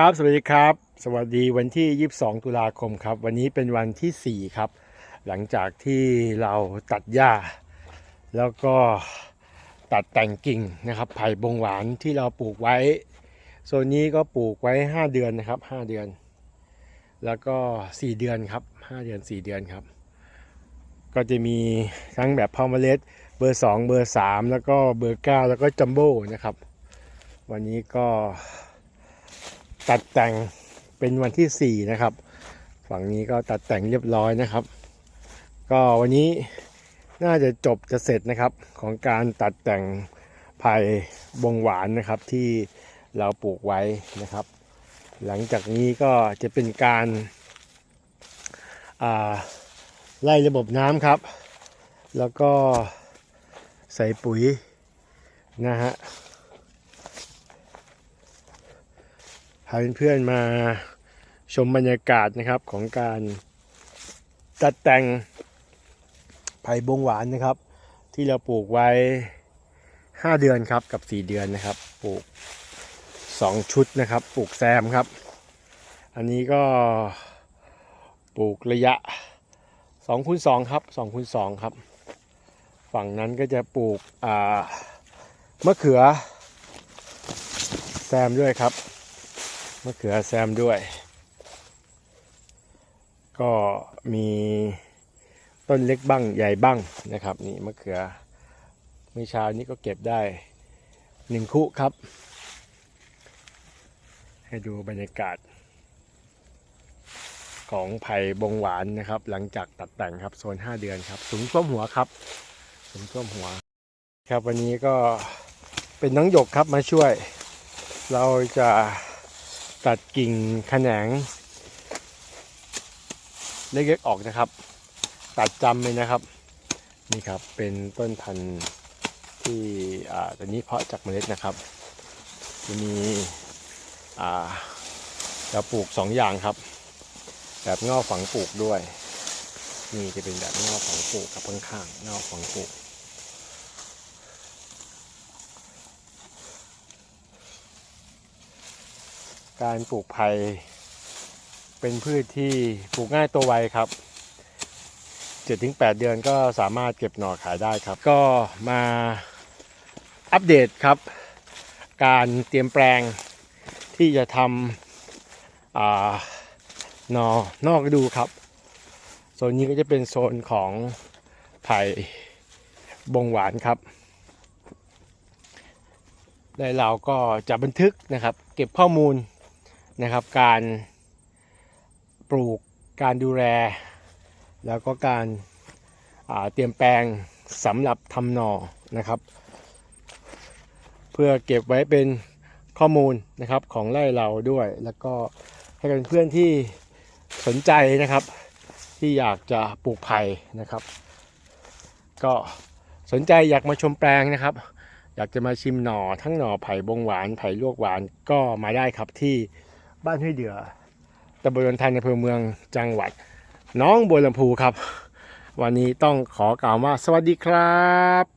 ครับ สวัสดีครับ สวัสดีวันที่ 22 ตุลาคมครับ วันนี้เป็นวันที่ 4 ครับ หลังจากที่เราตัดหญ้า แล้วก็ตัดแต่งกิ่งนะครับ ไผ่บงหวานที่เราปลูกไว้ โซนนี้ก็ปลูกไว้ 5 เดือนนะครับ 5 เดือน แล้วก็ 4 เดือนครับ 5 เดือน 4 เดือนครับ ก็จะมีทั้งแบบพอมเมล็ดเบอร์ 2 เบอร์ 3 แล้วก็เบอร์ 9 แล้วก็จัมโบ้นะครับ วันนี้ก็ ตัดแต่งเป็นวันที่ 4 นะครับ ฝั่งนี้ก็ตัดแต่งเรียบร้อยนะครับ ก็วันนี้น่าจะจบจะเสร็จนะครับของการตัดแต่งไผ่บงหวานนะครับที่เราปลูกไว้นะครับ หลังจากนี้ก็จะเป็นการอ่าไล่ระบบน้ำครับ แล้วก็ใส่ปุ๋ยนะฮะาเพื่อนๆมาชมบรรยากาศนะครับของการตัดแต่งไผ่บงหวานนะครับ ที่เราปลูกไว้ 5 เดือนครับกับ 4 เดือนนะครับ ปลูก 2 ชุดนะครับ ปลูกแซมครับ อันนี้ก็ปลูกระยะ2คูณ2ครับ2คูณ2ครับ ฝั่งนั้นก็จะปลูกมะเขือแซมด้วยครับ มะเขือแซมด้วย ก็มีต้นเล็กบ้างใหญ่บ้างนะครับนี่มะเขือเมื่อเช้านี้ก็เก็บได้หนึ่งคุครับ ให้ดูบรรยากาศ ของไผ่บงหวานนะครับ หลังจากตัดแต่งครับโซน 5 เดือนครับ สูงท่วมหัวครับ สูงท่วมหัว ครับวันนี้ก็เป็นน้องหยกครับมาช่วย เราจะ ตัดกิ่งแขนงเล็กๆออกนะครับ ตัดจำเลยนะครับ นี่ครับเป็นต้นพันธุ์ที่อ่าตอนนี้เพาะจากเมล็ดนะครับจะมีอ่าเราปลูกสองอย่างครับ แบบงอกฝังปลูกด้วย นี่จะเป็นแบบงอกฝังปลูกกับข้างๆงอกฝังปลูก การปลูกไผ่เป็นพืชที่ปลูกง่ายตัวไวครับ 7-8 เดือนก็สามารถเก็บหน่อขายได้ครับ ก็มาอัปเดตครับ การเตรียมแปลงที่จะทำหนอนอกฤดูครับ โซนนี้ก็จะเป็นโซนของไผ่บงหวานครับและเราก็จะบันทึกนะครับ เก็บข้อมูล นะครับ การปลูกการดูแล แล้วก็การาเตรียมแปลงสำหรับทำหน่อนะครับ เพื่อเก็บไว้เป็นข้อมูลนะครับของไร่เราด้วย แล้วก็ให้กับเพื่อนที่สนใจนะครับ ที่อยากจะปลูกไผ่นะครับ ก็สนใจอยากมาชมแปลงนะครับ อยากจะมาชิมหน่อทั้งหน่อไผ่บงหวานไผ่ลวกหวานก็มาได้ครับที่ บ้านห้วยเดือตำบลวันทันอำเภอเมืองจังหวัด น้องบัวลำพูครับ วันนี้ต้องขอกล่าวว่าสวัสดีครับ